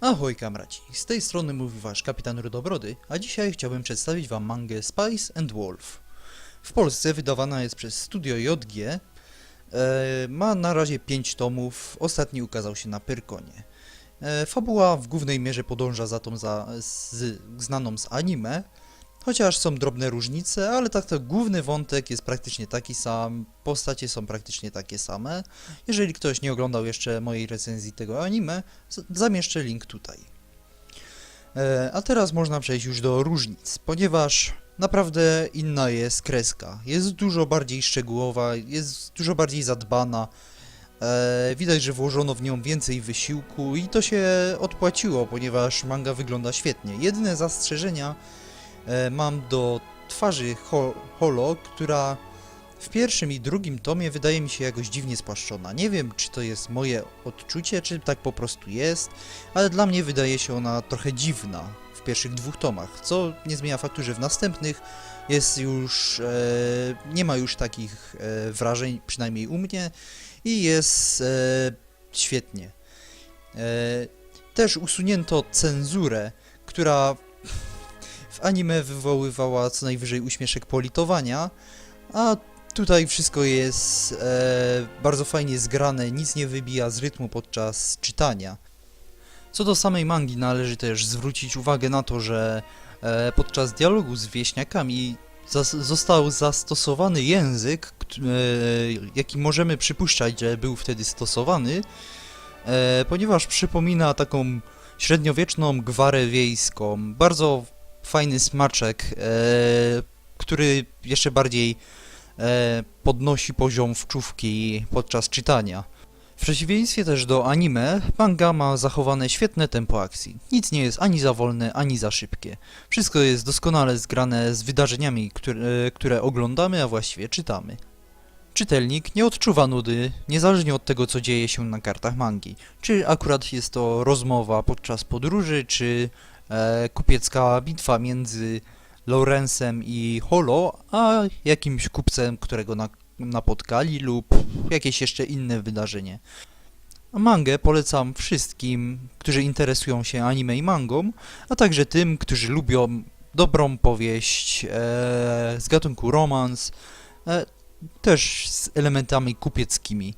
Ahoj kamraci, z tej strony mówi wasz kapitan Rudobrody, a dzisiaj chciałbym przedstawić wam mangę Spice and Wolf. W Polsce wydawana jest przez Studio JG, e, ma na razie 5 tomów, ostatni ukazał się na Pyrkonie. E, fabuła w głównej mierze podąża za tą za, z, znaną z anime, chociaż są drobne różnice, ale tak to główny wątek jest praktycznie taki sam, postacie są praktycznie takie same. Jeżeli ktoś nie oglądał jeszcze mojej recenzji tego anime, zamieszczę link tutaj. E, a teraz można przejść już do różnic, ponieważ naprawdę inna jest kreska. Jest dużo bardziej szczegółowa, jest dużo bardziej zadbana. E, widać, że włożono w nią więcej wysiłku i to się odpłaciło, ponieważ manga wygląda świetnie. Jedyne zastrzeżenia mam do twarzy Ho- Holo, która w pierwszym i drugim tomie wydaje mi się jakoś dziwnie spłaszczona. Nie wiem, czy to jest moje odczucie, czy tak po prostu jest, ale dla mnie wydaje się ona trochę dziwna w pierwszych dwóch tomach, co nie zmienia faktu, że w następnych jest już, e, nie ma już takich e, wrażeń, przynajmniej u mnie, i jest e, świetnie. E, też usunięto cenzurę, która anime wywoływała co najwyżej uśmieszek politowania, a Tutaj wszystko jest e, bardzo fajnie zgrane, nic nie wybija z rytmu podczas czytania. Co do samej mangi, należy też zwrócić uwagę na to, że e, podczas dialogu z wieśniakami zas- został zastosowany język, e, jaki możemy przypuszczać, że był wtedy stosowany, e, ponieważ przypomina taką średniowieczną gwarę wiejską. Bardzo fajny smaczek, e, który jeszcze bardziej e, podnosi poziom wczówki podczas czytania. W przeciwieństwie też do anime, manga ma zachowane świetne tempo akcji. Nic nie jest ani za wolne, ani za szybkie. Wszystko jest doskonale zgrane z wydarzeniami, które, które oglądamy, a właściwie czytamy. Czytelnik nie odczuwa nudy, niezależnie od tego, co dzieje się na kartach mangi. Czy akurat jest to rozmowa podczas podróży, czy e, kupiecka bitwa między Lorenzem i Holo, a jakimś kupcem, którego na, napotkali lub jakieś jeszcze inne wydarzenie. Mangę polecam wszystkim, którzy interesują się anime i mangą, a także tym, którzy lubią dobrą powieść e, z gatunku romans, e, też z elementami kupieckimi.